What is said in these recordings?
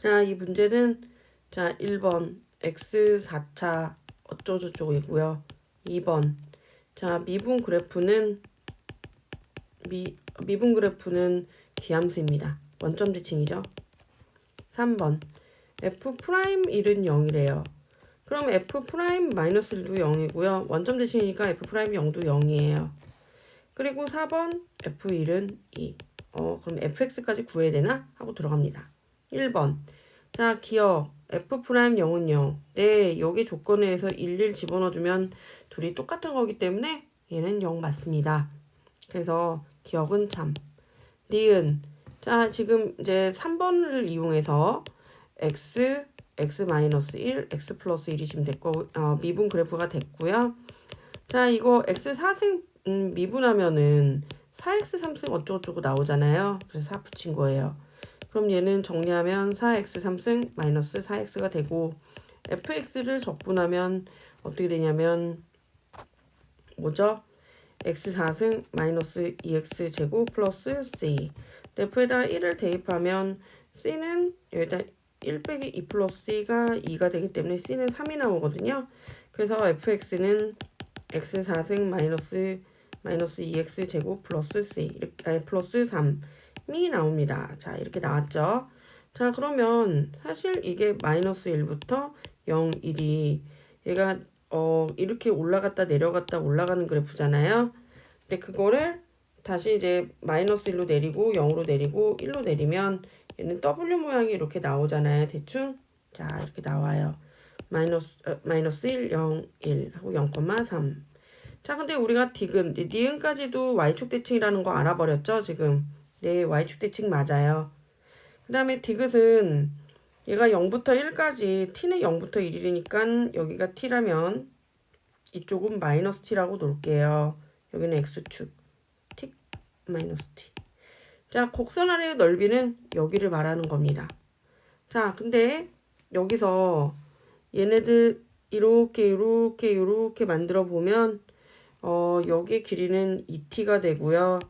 자, 이 문제는 자, 1번 x 4차 어쩌고저쩌고이고요. 2번 자, 미분 그래프는 미, 미분 그래프는 기함수입니다. 원점 대칭이죠. 3번 f 프라임 1은 0이래요. 그럼 f 프라임 마이너스 1도 0이고요. 원점 대칭이니까 f 프라임 0도 0이에요. 그리고 4번 f1은 2. 어, 그럼 fx까지 구해야 되나? 하고 들어갑니다. 1번. 자, 기억. f 프라임 0은 0. 네, 여기 조건에 의해서 11 집어넣어주면 둘이 똑같은 거기 때문에 얘는 0 맞습니다. 그래서 기억은 참. 니은. 자, 지금 이제 3번을 이용해서 x, x 마이너스 1, x 플러스 1이 지금 됐고, 어, 미분 그래프가 됐고요. 자, 이거 x 4승 음, 미분하면은 4x 3승 어쩌고저쩌고 나오잖아요. 그래서 4 붙인 거예요. 그럼 얘는 정리하면 4x 3승 마이너스 4x가 되고 fx를 적분하면 어떻게 되냐면 뭐죠? x 4승 마이너스 2x 제곱 플러스 c f에다 1을 대입하면 c는 여기다 1 빼기 2 플러스 c가 2가 되기 때문에 c는 3이 나오거든요. 그래서 fx는 x 4승 마이너스 마이너스 2x 제곱 플러스 c 이렇게 아니 플러스 3 이 나옵니다. 자 이렇게 나왔죠. 자 그러면 사실 이게 마이너스 1부터 0, 1이 얘가 어 이렇게 올라갔다 내려갔다 올라가는 그래프잖아요. 근데 그거를 다시 이제 마이너스 1로 내리고 0으로 내리고 1로 내리면 얘는 W 모양이 이렇게 나오잖아요. 대충 자 이렇게 나와요. 마이너스 어, 마이너스 1, 0, 1 하고 0,3 자, 근데 우리가 디귿, 니- 니은까지도 y축 대칭이라는 거 알아버렸죠, 지금? 네, y축 대칭 맞아요. 그 다음에 디귿은 얘가 0부터 1까지, t는 0부터 1이니까 여기가 t라면 이쪽은 마이너스 t라고 놓을게요. 여기는 x축, t 마이너스 t. 자, 곡선 아래의 넓이는 여기를 말하는 겁니다. 자, 근데 여기서 얘네들 이렇게 이렇게 이렇게 만들어 보면 어, 여기 길이는 2t가 되고요.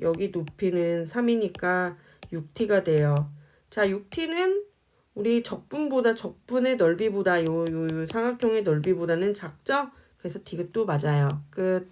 여기 높이는 3이니까 6t가 돼요. 자, 6t는 우리 적분보다 적분의 넓이보다 요, 요, 요 삼각형의 넓이보다는 작죠? 그래서 디귿도 맞아요. 끝.